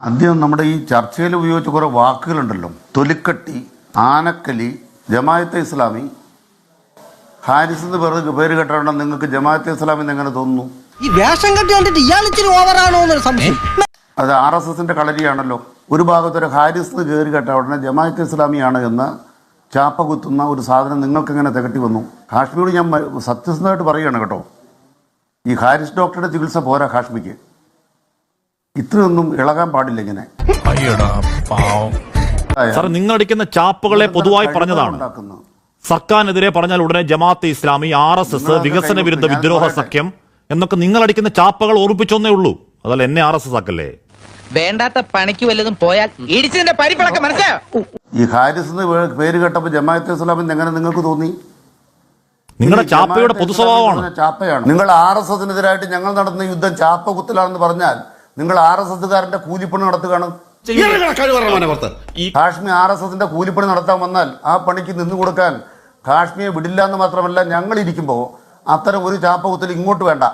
ആദ്യം നമ്മുടെ ഈ ചർച്ചയിൽ ഉപയോഗിച്ച കുറേ വാക്കുകളുണ്ടല്ലോ. തൊലിക്കട്ടി ആനക്കലി ജമായത്തെ ഇസ്ലാമി. ഹാരിസ് എന്ന് പേര് പേര് കേട്ടാണോ നിങ്ങൾക്ക് ജമാഅത്തെ ഇസ്ലാമി എന്ന് എങ്ങനെ തോന്നുന്നു? ഈ വേഷം കെട്ടി കണ്ടിട്ട് ഇയാൾ ഇച്ചിരി ഓവറാണോ എന്നൊരു സംശയം. അത് ആർ എസ് എസിന്റെ കളരിയാണല്ലോ. ഒരു ഭാഗത്തൊരു ഹാരിസ് എന്ന് കയറി കേട്ട ഉടനെ ജമാഅത്തെ ഇസ്ലാമിയാണ് എന്ന് ചാപ്പ കുത്തുന്ന ഒരു സാധനം നിങ്ങൾക്ക് എങ്ങനെ തികട്ടി വന്നു? കാശ്മീർ ഞാൻ സത്യസന്ധമായിട്ട് പറയുകയാണ് കേട്ടോ. ഈ ഹാരിസ് ഡോക്ടറുടെ ചികിത്സ പോരാ കാശ്മീർക്ക് ഇത്രയൊന്നും ഇളകാൻ പാടില്ല ഇങ്ങനെ. സാർ നിങ്ങൾ അടിക്കുന്ന ചാപ്പുകളെ പൊതുവായി പറഞ്ഞതാണ്. സർക്കാരിനെതിരെ പറഞ്ഞാൽ ഉടനെ Jamaat Islami R S S വികസന വിരുദ്ധ വിദ്രോഹ സഖ്യം എന്നൊക്കെ നിങ്ങൾ അടിക്കുന്ന ചാപ്പകൾ ഓർപ്പിച്ചൊന്നേ ഉള്ളൂ. അതല്ല എന്നെ ആർ എസ് എസ് ആക്കല്ലേ? വേണ്ടാത്ത പണിക്ക് വല്ലതും പോയാൽ ഇടിച്ചതിന്റെ പരിപ്പിളക്കം മനസ്സിലായോ? ഈ ഹാരിസ് എന്ന് പേര് കേട്ടപ്പോൾ ജമാഅത്തെ ഇസ്ലാമിന് എങ്ങനെ നിങ്ങൾക്ക് തോന്നി? നിങ്ങളുടെ ചാപ്പയുടെ പൊതുസ്വഭാവമാണ്. പൊതു സ്വഭാവമാണ് ചാപ്പയാണ്? നിങ്ങൾ ആർ എസ് എസിനെതിരായിട്ട് ഞങ്ങൾ നടത്തുന്ന യുദ്ധം ചാപ്പ കുത്തലാണെന്ന് പറഞ്ഞാൽ നിങ്ങൾ ആർ എസ് എസ്സുകാരന്റെ കൂലിപ്പണി നടത്തുകയാണ്. കാശ്മീർ ആർ എസ് എസിന്റെ കൂലിപ്പണി നടത്താൻ വന്നാൽ ആ പണിക്ക് നിന്നു കൊടുക്കാൻ കാശ്മീർ വിടില്ല എന്ന് മാത്രമല്ല ഞങ്ങൾ ഇരിക്കുമ്പോൾ അത്തരം ഒരു ചാപ്പകുത്തൽ ഇങ്ങോട്ട് വേണ്ട.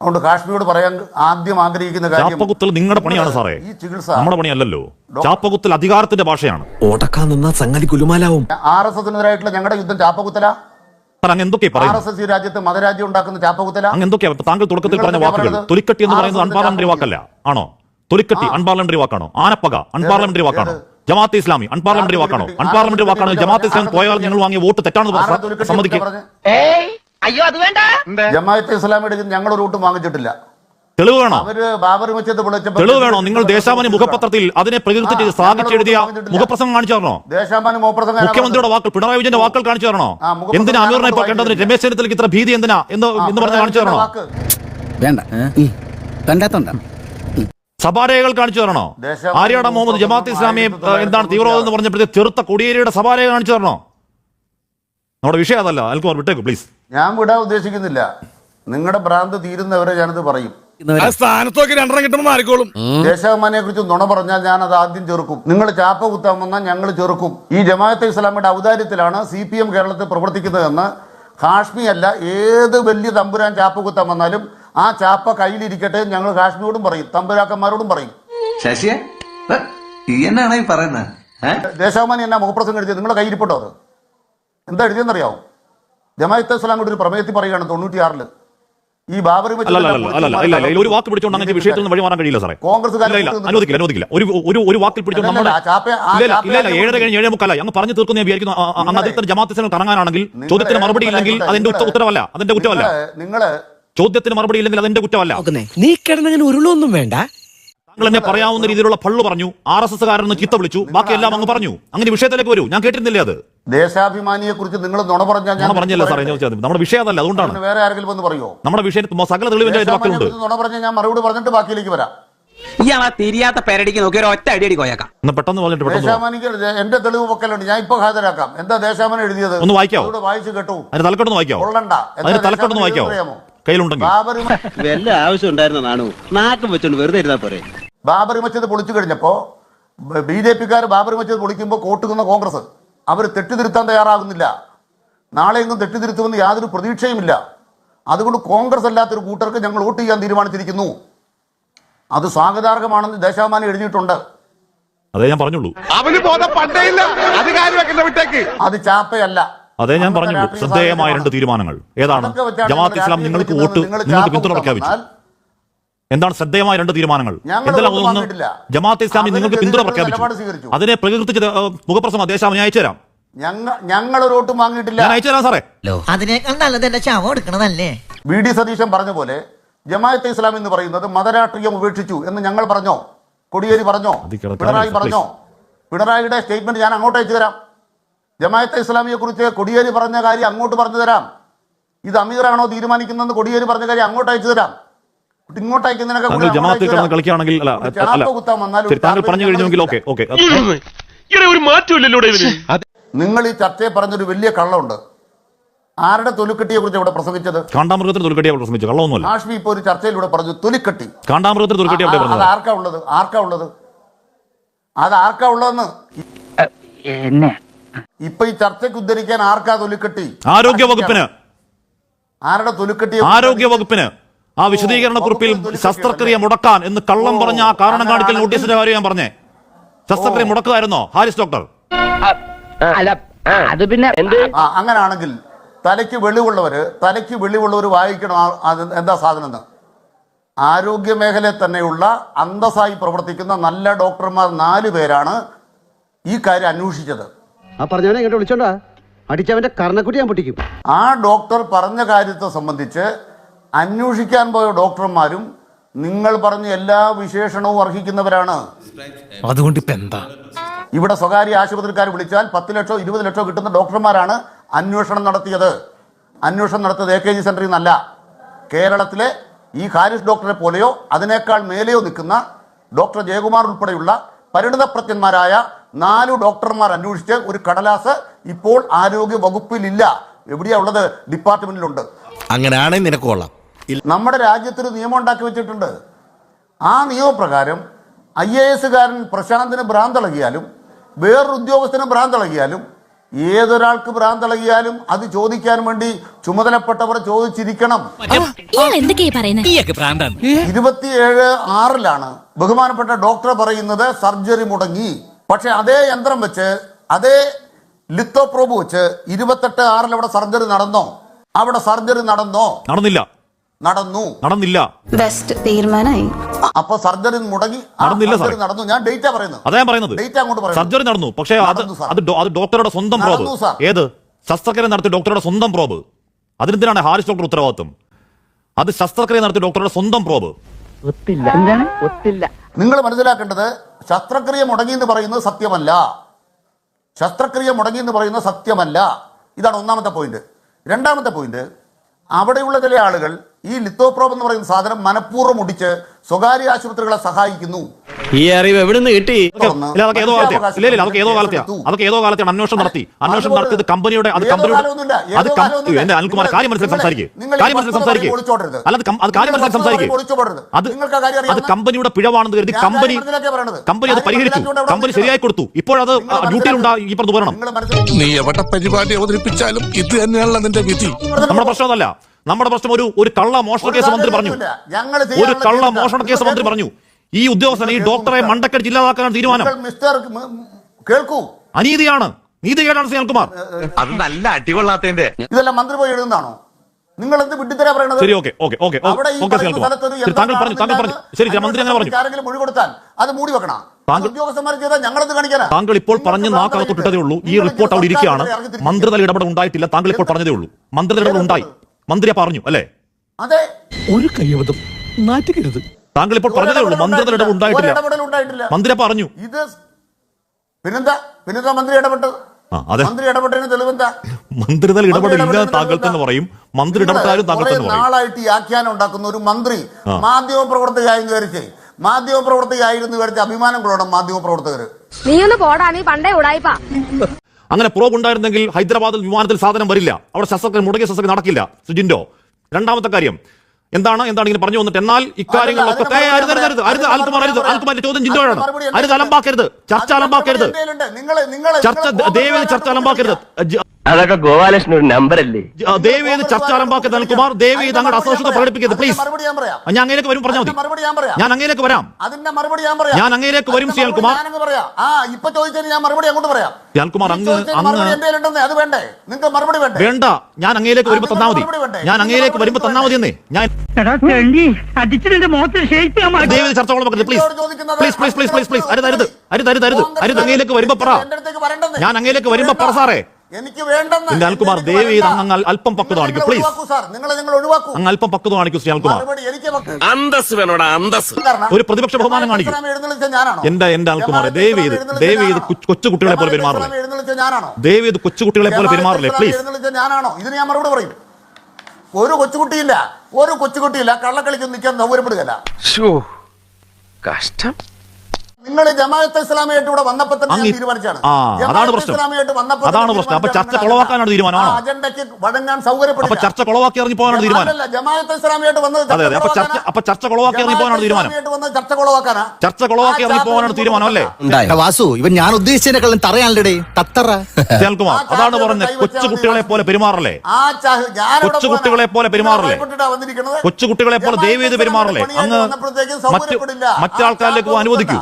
അതുകൊണ്ട് കാശ്മീരോട് പറയാൻ ആദ്യം ആഗ്രഹിക്കുന്ന കാര്യം ചാപ്പകുത്തൽ നിങ്ങളുടെ പണിയാണ് സാറേ. ഈ ചികിത്സ നമ്മുടെ പണിയല്ലല്ലോ. ചാപ്പകുത്തൽ അധികാരത്തിന്റെ ഭാഷയാണ്. ഓടക്കാൻ നിന്ന സംഗതി കുലുമാലാവും. ആർ എസ് എസിനെതിരായിട്ടുള്ള ഞങ്ങളുടെ യുദ്ധം ചാപ്പകുത്തല? രാജ്യത്ത് മതരാജ്യം ഉണ്ടാക്കുന്ന ചാപ്പകുത്തല. എന്തൊക്കെയാ? താങ്കൾ തുടക്കത്തിൽ പറഞ്ഞ വാക്കുകൾ? തൊലിക്കട്ടി എന്ന് പറയുന്നത് അൺപാർലമെന്ററി വാക്കല്ല. ആണോ? തൊലിക്കട്ടി അൺപാർലമെന്ററി വാക്കാണോ? ആനപ്പക അൺപാർലമെന്ററി വാക്കാണോ? ഇസ്ലാമി അൺപാർലമെന്ററി വാക്കാണോ? അൺപാർലമെന്ററി വാക്കാണ്? ഇസ്ലാം പോയാൽ? ഞങ്ങൾ വാങ്ങിയ വോട്ട് തെറ്റാണെന്ന് സമ്മതിക്കും. അയ്യോ അത് വേണ്ട. ജമാഅത്തെ ഇസ്ലാമിയുടെ ഞങ്ങൾ ഒരു വോട്ടും വാങ്ങിച്ചിട്ടില്ല. തെളിവ് വേണോ? തെളിവ് വേണോ? നിങ്ങൾ ദേശാമാനി മുഖപത്രത്തിൽ അതിനെ പ്രകീർത്തിച്ച് ചെയ്ത് സ്ഥാപിച്ചെഴുതിയ. മുഖപ്രസംഗം കാണിച്ചു തരണോ? മുഖ്യമന്ത്രിയുടെ വാക്കുകൾ പിണറായി വിജയന്റെ വാക്കുകൾ കാണിച്ചു തരണോ? എന്തിനാ അമീറിനെ ഇപ്പോൾ വായിച്ചിട്ടില്ല. കണ്ടതിന് രമേശ് ചെന്നിത്തലയ്ക്ക് ഇത്ര ഭീതി എന്തിനാ? എന്ന് എന്ന് പറഞ്ഞ് കാണിച്ചു തരണോ? വാക്ക്. വേണ്ട. കണ്ടാത്തോണ്ട. സഭാരേഖകൾ കാണിച്ചു തരണോ? ആര്യാട മുഹമ്മദ് ജമാഅത്ത് ഇസ്ലാമിയെ എന്താണ് തീവ്രവാദം എന്ന് പറഞ്ഞപ്പോഴത്തെ ചെറുത്ത കൊടിയേരിയുടെ സഭാരേഖ കാണിച്ചു തരണോ? നമ്മുടെ വിഷയം അതല്ല. അൽക്കുമാർ വിട്ടേക്കു പ്ലീസ്. ഞാൻ വിടാൻ ഉദ്ദേശിക്കുന്നില്ല. നിങ്ങളുടെ ഭ്രാന്ത് തീരുന്നവരെ ഞാനത് പറയും. സ്ഥാനത്തൊക്കെ രണ്ടെണ്ണം കിട്ടുമ്പോൾ മാറിക്കോളും. ദേശാഭിമാനിയെ കുറിച്ച് നുണ പറഞ്ഞാൽ ഞാൻ അത് ആദ്യം ചെറുക്കും. നിങ്ങൾ ചാപ്പ കുത്താൻ വന്നാൽ ഞങ്ങൾ ചെറുക്കും. ഈ ജമാഅത്തെ ഇസ്ലാമിയുടെ ഔദാര്യത്തിലാണ് സി പി എം കേരളത്തിൽ പ്രവർത്തിക്കുന്നതെന്ന് കാശ്മീർ അല്ല ഏത് വലിയ തമ്പുരാൻ ചാപ്പ കുത്താൻ വന്നാലും ആ ചാപ്പ കയ്യിലിരിക്കട്ടെ ഞങ്ങൾ കാശ്മീരോടും പറയും തമ്പുരാക്കന്മാരോടും പറയും. ശശിയെ? എന്നാണ് ഈ പറയുന്നത് ദേശാഭിമാനി എന്നാ മുഖപ്രസംഗം എഴുതിയത്? നിങ്ങളുടെ കയ്യിരിപ്പുണ്ടോ അത്? എന്താ എഴുതിയെന്നറിയാവോ ജമാഅത്തെ ഇസ്ലാം കൂടി ഒരു പ്രമേയത്തിൽ പറയുകയാണ് തൊണ്ണൂറ്റിയാറിൽ. ഈ ബാബറി ഒരു വാക്ക് പിടിച്ചോണ്ട് അങ്ങനെ വിഷയത്തിൽ നിന്ന് വഴിമാറാൻ കഴിയില്ല സാറേ. കൂട്ടുന്നു. അനുവദിക്കില്ല അനുവദിക്കില്ല. ഒരു ഒരു ഒരു വാക്കിൽ പിടിച്ചോണ്ട് നമ്മുടെ ഏഴര കഴിഞ്ഞ് ഏഴേ മുക്കാലായി. അങ്ങ് പറഞ്ഞു തീർക്കുന്ന ഞാൻ വിചാരിക്കുന്നു. അങ്ങ് നിങ്ങളെ- അതിൽ ജമാഅത്ത് കറങ്ങാനാണെങ്കിൽ ചോദ്യത്തിന് മറുപടി ഇല്ലെങ്കിൽ അതിന്റെ ഉത്ത- ഉത്തരവല്ല അതിന്റെ കുറ്റമല്ല. നിങ്ങൾ ചോദ്യത്തിന് മറുപടി ഇല്ലെങ്കിൽ അതിന്റെ കുറ്റമല്ല. നീ കിടന്നങ്ങനെ ഉരുളൊന്നും വേണ്ട. എന്നെ പറയാവുന്ന രീതിയിലുള്ള പള്ളു പറഞ്ഞു ആർ എസ് എസ് കാരൻ ചീത്ത വിളിച്ചു ബാക്കിയെല്ലാം അങ്ങ് പറഞ്ഞു. അങ്ങനെ വിഷയത്തിലേക്ക് വരൂ. ഞാൻ കേട്ടിരുന്നില്ലേ അത്? ദേശാഭിമാനിയെ കുറിച്ച് നിങ്ങൾ നുണ പറഞ്ഞാൽ ഞാൻ പറഞ്ഞില്ല സാറേ ഞാൻ ചോദിച്ചത് നമ്മുടെ വിഷയം അതല്ല അതുകൊണ്ടാണ്. വേറെ ആരെങ്കിലും വന്ന് പറയോ? നമ്മുടെ വിഷയം സകല തെളിവിന്റെ കുറിച്ച് നുണ പറഞ്ഞാൽ ഞാൻ മറുപടി പറഞ്ഞിട്ട് ബാക്കിയിലേക്ക് വരാം. ഇയാളാ തിരിയാത്ത പേരടിക്ക് നോക്കി ഒരു ഒറ്റ അടിയടി കോയക്കാം. ഒന്ന് പെട്ടെന്ന് പറഞ്ഞിട്ട്. ദേശാഭിമാനിക്ക് എന്റെ തെളിവ് പൊക്കലുണ്ട്. ഞാൻ ഇപ്പൊ ഹാജരാക്കാം. എന്താ ദേശാഭിമാനി എഴുതിയത്? ഒന്ന് വായിക്കാവോ? വായിച്ചു കേട്ടു. അതിന് തലക്കെട്ടൊന്ന് വായിക്കാവോ? കൊള്ളണ്ട. അതിന് തലക്കെട്ടൊന്ന് വായിക്കോ വായിക്കാവോ? കയ്യിലുണ്ടെങ്കിൽ. വല്ല ആവശ്യം ഉണ്ടായിരുന്ന നാണു? നാക്കം വെച്ചോണ്ട് വെറുതെ ഇരുന്നാ പോരെ. ബാബറി മസ്ജിദ് പൊളിച്ചു കഴിഞ്ഞപ്പോൾ ബി ജെ പിക്കാർ ബാബറി മസ്ജിദ് പൊളിക്കുമ്പോൾ കോട്ടുകുന്ന കോൺഗ്രസ്. അവർ തെറ്റിതിരുത്താൻ തയ്യാറാകുന്നില്ല. നാളെയെങ്കിലും തെറ്റിതിരുത്തുമെന്ന് യാതൊരു പ്രതീക്ഷയുമില്ല. അതുകൊണ്ട് കോൺഗ്രസ് അല്ലാത്തൊരു കൂട്ടർക്ക് ഞങ്ങൾ വോട്ട് ചെയ്യാൻ തീരുമാനിച്ചിരിക്കുന്നു. അത് സ്വാഗതാർഹമാണെന്ന് ദേശാഭിമാനി എഴുതിയിട്ടുണ്ട്. അതേ ഞാൻ പറഞ്ഞുള്ളൂ. അവന് വിട്ടേക്ക്. അത് ചാപ്പയല്ല. അതേ ഞാൻ പറഞ്ഞു പറഞ്ഞുള്ളൂ ശ്രദ്ധേയമായ രണ്ട് തീരുമാനങ്ങൾ. ഏതാണ്? ജമാഅത്ത് ഇസ്ലാം നിങ്ങൾക്ക് വോട്ട് നിങ്ങൾ നിങ്ങൾക്ക് പിന്തുണ പ്രഖ്യാപിച്ചു. എന്താണ് ശ്രദ്ധേയമായ രണ്ട് തീരുമാനങ്ങൾ? എന്തെല്ലാം ഒന്നും. ജമാഅത്ത് ഇസ്ലാമി നിങ്ങൾക്ക് പിന്തുണ പ്രഖ്യാപിച്ചു. അതിനെ പ്രകീർത്തിച്ച് മുഖപ്രസം അദ്ദേഹം ഞാൻ അയച്ചു തരാം. ഞങ്ങൾ ഒരു വോട്ടും വാങ്ങിയിട്ടില്ല. ഞാൻ അയച്ചു തരാം സാറേ. അതിനേക്കാൾ നല്ലത് എന്റെ ശവം എടുക്കണതല്ലേ? വി ഡി സതീശൻ പറഞ്ഞ പോലെ ജമാഅത്തെ ഇസ്ലാം എന്ന് പറയുന്നത് മതരാഷ്ട്രീയം ഉപേക്ഷിച്ചു എന്ന് ഞങ്ങൾ പറഞ്ഞോ? കൊടിയേരി പറഞ്ഞോ? പിണറായി. പറഞ്ഞോ? പിണറായിയുടെ സ്റ്റേറ്റ്മെന്റ് ഞാൻ അങ്ങോട്ട് അയച്ചു തരാം. ജമാഅത്തെ ഇസ്ലാമിയെ കുറിച്ച് കൊടിയേരി പറഞ്ഞ കാര്യം അങ്ങോട്ട് പറഞ്ഞു തരാം. ഇത് അമീറാണോ തീരുമാനിക്കുന്നതെന്ന് കൊടിയേരി പറഞ്ഞ കാര്യം അങ്ങോട്ട് അയച്ചു തരാം. താങ്കൾ ജമാഅത്തിൽ കിടന്ന്. കളിക്കുകയാണെങ്കിൽ അല്ല അല്ല താങ്കൾ പറഞ്ഞു കഴിഞ്ഞെങ്കിൽ ഓക്കെ ഓക്കെ ഒരു മാറ്റമില്ലല്ലോ നിങ്ങൾ ഈ ചർച്ചയെ പറഞ്ഞൊരു വലിയ കള്ളമുണ്ട്. ആരുടെ തൊലിക്കെട്ടിയെ കുറിച്ച് ഇവിടെ പ്രസംഗിച്ചത്? കാണ്ടാമൃഗത്തിന് തൊലിക്കട്ടി അവിടെ പ്രസംഗിച്ചു. കള്ളമൊന്നുമല്ല. ഹാഷ്മി ഇപ്പോൾ ഒരു ചർച്ചയിലൂടെ പറഞ്ഞു തൊലിക്കെട്ടി. കാണ്ടാമൃഗത്തിന് തൊലിക്കട്ടി അവിടെ പറഞ്ഞത്? ആർക്കാ ഉള്ളത്? ആർക്കാ ഉള്ളത്? അത് ആർക്കാ ഉള്ളതെന്ന്? ഇപ്പൊ ഈ ചർച്ചയ്ക്ക് ഉദ്ധരിക്കാൻ ആർക്കാ തൊലിക്കെട്ടി? ആരോഗ്യ വകുപ്പിന് ആരുടെ തൊലിക്കെട്ടി ആരോഗ്യ വകുപ്പിന് ആ വിശദീകരണ കുറിപ്പിൽ ശസ്ത്രക്രിയ മുടക്കാൻ എന്ന് കള്ളം പറഞ്ഞ ആ കാരണം കാണിക്കൽ നോട്ടീസിന്റെ കാര്യം ഞാൻ പറഞ്ഞേ. ശസ്ത്രക്രിയ മുടക്കുമായിരുന്നോ? ഹാരിസ് ഡോക്ടർ. അത് പിന്നെ അങ്ങനാണെങ്കിൽ തലയ്ക്ക് വെളിവുള്ളവര് തലയ്ക്ക് വെളിവുള്ളവർ വായിക്കണം? എന്താ സാധനം എന്ന്? ആരോഗ്യ മേഖലയിൽ തന്നെയുള്ള അന്തസ്സായി പ്രവർത്തിക്കുന്ന നല്ല ഡോക്ടർമാർ നാല് പേരാണ് ഈ കാര്യം അന്വേഷിച്ചത്. ആ പറഞ്ഞവനെ ഇങ്ങോട്ട് വിളിച്ചോണ്ടാ. അടിച്ചവന്റെ കർണക്കുട്ടി ഞാൻ പൊട്ടിക്കും. ആ ഡോക്ടർ പറഞ്ഞ കാര്യത്തെ സംബന്ധിച്ച് അന്വേഷിക്കാൻ പോയ ഡോക്ടർമാരും നിങ്ങൾ പറഞ്ഞ എല്ലാ വിശേഷണവും അർഹിക്കുന്നവരാണ്. അതുകൊണ്ട് ഇപ്പൊ എന്താ? ഇവിടെ സ്വകാര്യ ആശുപത്രിക്കാർ വിളിച്ചാൽ പത്ത് ലക്ഷോ ഇരുപത് ലക്ഷോ കിട്ടുന്ന ഡോക്ടർമാരാണ് അന്വേഷണം നടത്തിയത്. അന്വേഷണം നടത്തിയത് എ കെ ജി സെന്ററിൽ നിന്നല്ല. കേരളത്തിലെ ഈ ഹാരിസ് ഡോക്ടറെ പോലെയോ അതിനേക്കാൾ മേലെയോ നിൽക്കുന്ന ഡോക്ടർ ജയകുമാർ ഉൾപ്പെടെയുള്ള പരിണിതപ്രത്യന്മാരായ നാലു ഡോക്ടർമാർ അന്വേഷിച്ച് ഒരു കടലാസ് ഇപ്പോൾ ആരോഗ്യ വകുപ്പിലില്ല. എവിടെയാ ഉള്ളത്? ഡിപ്പാർട്ട്മെന്റിലുണ്ട്. അങ്ങനെയാണെങ്കിൽ നിനക്ക് കൊള്ളാം. നമ്മുടെ രാജ്യത്തൊരു നിയമം ഉണ്ടാക്കി വെച്ചിട്ടുണ്ട്. ആ നിയമപ്രകാരം ഐ എ എസുകാരൻ പ്രശാന്തിന് ഭ്രാന്തളകിയാലും വേറൊരു ഉദ്യോഗസ്ഥന് ഭ്രാന്തളകിയാലും ഏതൊരാൾക്ക് ഭ്രാന്തളകിയാലും അത് ചോദിക്കാൻ വേണ്ടി ചുമതലപ്പെട്ടവർ ചോദിച്ചിരിക്കണം. ഇരുപത്തിയേഴ് ആറിലാണ് ബഹുമാനപ്പെട്ട ഡോക്ടർ പറയുന്നത് സർജറി മുടങ്ങി. പക്ഷെ അതേ യന്ത്രം വെച്ച് അതേ ലിത്തോപ്രോബ് വെച്ച് ഇരുപത്തെട്ട് ആറിൽ അവിടെ സർജറി നടന്നോ? അവിടെ സർജറി നടന്നോ? നടന്നില്ല. നടന്നു. നടന്നില്ല. ബെസ്റ്റ് തീരുമാനമായി. അപ്പൊ സർജറി മുടങ്ങി. ആ നടന്നില്ല സർജറി സാറേ. നടന്നു. ഞാൻ ഡേറ്റാ പറയുന്നത്. അതാ ഞാൻ പറയുന്നത്. ഡേറ്റ് അങ്ങോട്ട് പറയുന്നു. സർജറി നടന്നു. പക്ഷേ അത് നടന്നു, സാർ. അത് ഡോ- അത് ഡോക്ടറുടെ സ്വന്തം പ്രോബ് നടന്നു, സാർ. ഏത്? ശസ്ത്രക്രിയ നടത്തി ഡോക്ടറുടെ സ്വന്തം പ്രോബ് അതിനെന്തിനാണ് ഹാരിസ് ഡോക്ടർ ഉത്തരവാദിത്വം? അത് ശസ്ത്രക്രിയ നടത്തി ഡോക്ടറുടെ സ്വന്തം പ്രോബ് ഒത്തില്ല. എന്താണ്? ഒത്തില്ല. നിങ്ങൾ മനസ്സിലാക്കേണ്ടത് ശസ്ത്രക്രിയ മുടങ്ങി എന്ന് പറയുന്നത് സത്യമല്ല. ശസ്ത്രക്രിയ മുടങ്ങി എന്ന് പറയുന്നത് സത്യമല്ല. ഇതാണ് ഒന്നാമത്തെ പോയിന്റ് രണ്ടാമത്തെ പോയിന്റ് അവിടെയുള്ള ചില ആളുകൾ ഈ ലിത്തോപ്രോബ് എന്ന് പറയുന്ന സാധനം മനഃപൂർവം ഒടിച്ച് സ്വകാര്യ ആശുപത്രികളെ സഹായിക്കുന്നു. ഈ അറിവ് എവിടെ നിന്ന് കിട്ടി ഇല്ല അതൊക്കെ ഏതോ കാലത്തെയാ. ഇല്ല ഇല്ല അതൊക്കെ ഏതോ കാലത്തെയാ. എടുത്തു. അതൊക്കെ ഏതോ കാലത്തെയാണ്. അന്വേഷണം നടത്തി. അന്വേഷണം നടത്തിയത് കമ്പനിയുടെ അത് കമ്പനിയുടെ അത്. എന്റെ അനിൽകുമാർ കാര്യം നിങ്ങൾ- സംസാരിക്കുക കാര്യം സംസാരിക്കുക അത് അത് കാര്യം നിങ്ങൾ സംസാരിക്കുക അത് കമ്പനിയുടെ പിഴവാണെന്ന് കരുതി കമ്പനി. കമ്പനി അത് പരിഹരിച്ചു. കമ്പനി. ശരിയായി കൊടുത്തു. ഇപ്പോഴത് ഡ്യൂട്ടിയിലുണ്ടാ ഈ പറഞ്ഞ നീ എവിടെ പരിപാടി അവതരിപ്പിച്ചാലും ഇത് തന്നെയാണല്ലോ നിന്റെ വിധി. നമ്മുടെ പ്രശ്നം അതല്ല. നമ്മുടെ പ്രശ്നം ഒരു ഒരു കള്ള മോഷണ കേസ് മന്ത്രി പറഞ്ഞു. ഒരു കള്ള മോഷണ കേസ് മന്ത്രി പറഞ്ഞു. ഈ ഉദ്യോഗസ്ഥൻ ഈ ഡോക്ടറെ മണ്ടക്കടിച്ച് ഇല്ലാതാക്കാനാണ് തീരുമാനം. കേൾക്കൂ. അനീതിയാണ്. നീതികേടാണ് സുനിൽകുമാർ അത് നല്ല അടികൊള്ളാത്തതിന്റെ. ഇതെല്ലാം മന്ത്രി പോയി എഴുതുന്നതാണോ? നിങ്ങൾ എന്ത് വിട്ടിത്തരാ പറയണത്? ശരി ഓക്കെ ഓക്കെ ഓക്കെ താങ്കൾ പറഞ്ഞു താങ്കൾ പറഞ്ഞു. ശരി മന്ത്രി അങ്ങനെ പറഞ്ഞു. ആരെങ്കിലും മൊഴി കൊടുത്താൽ അത് മൂടി വെക്കണം. താങ്കൾ- ഇപ്പോൾ പറഞ്ഞ് നാക്കകത്തൊട്ടിട്ടതേ ഉള്ളൂ. ഈ റിപ്പോർട്ട് അവിടെ ഇരിക്കുകയാണ്. മന്ത്രിതല ഇടപെടൽ ഉണ്ടായിട്ടില്ല. താങ്കൾ ഇപ്പോൾ പറഞ്ഞതേ ഉള്ളൂ. മന്ത്രിതല ഇടപെടൽ ഉണ്ടായി. മന്ത്രിയെ പറഞ്ഞു അല്ലേ? അതെ. ഒരു കൈവതം നാറ്റുകരുത് താങ്കൾ ഇപ്പോൾ പറഞ്ഞതേ ഉള്ളൂ മന്ത്രിയുടെ ഇടപെടൽ ഉണ്ടായിട്ടില്ല. മന്ത്രി പറഞ്ഞു. ഇത് പിന്നെന്താ? പിന്നെന്താ മന്ത്രി ഇടപെട്ടത്. മന്ത്രി ഇടപെട്ടതിന് തെളിവെന്താ? ഇല്ല ഇടപെടലിന് താങ്കൾ തന്നെ പറയും. മന്ത്രി ഇടപെട്ടാലും താങ്കൾ തന്നെ പറയും. നാളായിട്ട് ഈ ആഖ്യാനം ഉണ്ടാക്കുന്ന ഒരു മന്ത്രി. മാധ്യമ പ്രവർത്തകയായെന്ന് വിചാരിച്ചേ മാധ്യമ പ്രവർത്തകയായിരുന്നു വിചാരിച്ച അഭിമാനം കൊള്ളണം മാധ്യമ പ്രവർത്തകർ നീ ഒന്ന് പോടാ നീ പണ്ടേ ഉടായിപ്പാ. അങ്ങനെ പ്രോബ് ഉണ്ടായിരുന്നെങ്കിൽ ഹൈദരാബാദിൽ വിമാനത്തിൽ സാധനം വരില്ല. അവിടെ ശസ്ത്രക്രിയ മുടങ്ങിയ ശസ്ത്രക്രിയ നടക്കില്ല. സുജിൻഡോ രണ്ടാമത്തെ കാര്യം. എന്താണ്? എന്താണ് ഇങ്ങനെ പറഞ്ഞു വന്നിട്ട്? എന്നാൽ ഇക്കാര്യങ്ങളൊക്കെ അരുത് അരുത് അരുത് അൽക്കുമാർ അരുത് ചോദ്യം മറുപടി അരുത് അലമ്പാക്കരുത്. ചർച്ച അലമ്പാക്കരുത്. ചർച്ച ദേവിന് ചർച്ച അലമ്പാക്കരുത്. അതൊക്കെ ഗോപാലകൃഷ്ണൻ ഒരു നമ്പർ അല്ലേ ജ- ദയവേത് ചർച്ച അലമ്പാക്കരുത് ദേവി അങ്ങോട്ട് അസോഷ്യത പ്രകടിപ്പിക്കരുത് പ്ലീസ് മറുപടി ഞാൻ പറയാം. ഞാൻ അങ്ങേലേക്ക് വരും പറഞ്ഞാൽ മതി. മറുപടി ഞാൻ പറയാം. ഞാൻ അങ്ങേലേക്ക് വരാം. അതിന്റെ മറുപടി ഞാൻ പറയാം. ഞാൻ അങ്ങയിലേക്ക് വരും, അതിന്റെ സി. അൽകുമാർ. പറയാം. ആ ഇപ്പൊ ചോദിച്ചതിന് ഞാൻ മറുപടി അങ്ങോട്ട് പറയാം. സി. അൽകുമാർ, ഈ അങ്ങ് അങ്ങ് അത് വേണ്ടേ? നിങ്ങൾക്ക് മറുപടി വേണ്ട? വേണ്ട. ഞാൻ അങ്ങയിലേക്ക് വരുമ്പോ തന്നാ മതി. ഞാൻ അങ്ങയിലേക്ക് വരുമ്പോ തന്നാ മതി എന്നേ ഞാൻ ദയവേത് ചർച്ച പ്ലീസ് നിങ്ങളോട് ചോദിക്കുന്നത് please please please please please അരുത് അരുത് അരുത് അരുത് അരുത്. അരുത് അങ്ങയിലേക്ക് വരുമ്പോ പറ. ഞാൻ അങ്ങയിലേക്ക് വരുമ്പോ പറ സാറേ. എനിക്ക് വേണ്ടെന്ന് അനിൽകുമാർ വേണ്ട. അങ്ങ് അല്പം പക്വത കാണിക്കൂ, സാർ. നിങ്ങൾ നിങ്ങൾ ഒഴിവാക്കൂ. അങ്ങ് അല്പം പക്വത കാണിക്കൂ ശ്രീ അൽകുമാർ മറുപടി എനിക്ക് വെക്ക്. അന്തസ് വേണോടാ അന്തസ്. ഒരു പ്രതിപക്ഷ ബഹുമാനം കാണിക്കൂ. എന്റെ എന്റെ അൽകുമാർ ദേവി ഇത് ദേവി ഇത് കൊച്ചു- കുട്ടികളെ പോലെ പെരുമാറില്ലേ? ദേവി ഇത് ഞാനാണോ ദയവ് ചെയ്ത് കൊച്ചു കുട്ടികളെ പോലെ പെരുമാറില്ലേ പ്ലീസ് ഞാനാണോ? ഇതിന് ഞാൻ മറുപടി പറയും. ഒരു കൊച്ചുകുട്ടിയില്ല. ഒരു കൊച്ചുകുട്ടിയില്ല. കള്ളക്കളിക്ക് നിൽക്കാൻ സൗകര്യപ്പെടുകയല്ല. കഷ്ടം. നിങ്ങൾ ജമാഅത്തെ ഇസ്ലാമിയായിട്ട് ഇവിടെ വന്നപ്പോൾ തന്നെ തീരുമാനിച്ചാണ് അതാണ് പ്രശ്നം. ഇസ്ലാമിയായിട്ട് അതാണ് പ്രശ്നം. അപ്പൊ ചർച്ച തീരുമാനിച്ചാണ് കൊളവാക്കാനാണ് തീരുമാനമാണോ? അജണ്ടയ്ക്ക് വഴങ്ങാൻ ചർച്ച കൊളവാക്കി ഇറങ്ങി പോകാനാണ് തീരുമാനം. അല്ലല്ല, ജമാഅത്തെ ഇസ്ലാമിയായിട്ട് വന്നത് അതെ അപ്പൊ ചർച്ച? അപ്പൊ ചർച്ച കൊളവാക്കി ഇറങ്ങി പോകാനാണ് ജമാഅത്തെ തീരുമാനം. ചർച്ച കൊളവാക്കാനാ. ചർച്ച കൊളവാക്കി ഇറങ്ങി പോകാനാണ് തീരുമാനം അല്ലേ? വാസു ഇവൻ ഞാൻ ഉദ്ദേശിച്ചതിനെക്കാളും തറയാണല്ലേ തത്തറ. കേൾക്കുമോ അതാണ് പറഞ്ഞത്. കൊച്ചുകുട്ടികളെ കൊച്ചു കുട്ടികളെ പോലെ പെരുമാറല്ലേ? കൊച്ചു കുട്ടികളെ പോലെ പെരുമാറല്ലേ? കൊച്ചു കുട്ടികളെ പോലെ ദൈവീത് ചെയ്ത് പെരുമാറല്ലേ? അങ്ങ് മറ്റു. മറ്റാൾക്കാരിലേക്ക് അനുവദിക്കൂ.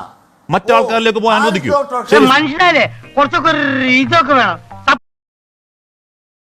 മറ്റാൾക്കാരിലേക്ക് പോകാൻ അനുവദിക്കും. മനുഷ്യരെ കുറച്ചൊക്കെ ഇതൊക്കെ വേണം.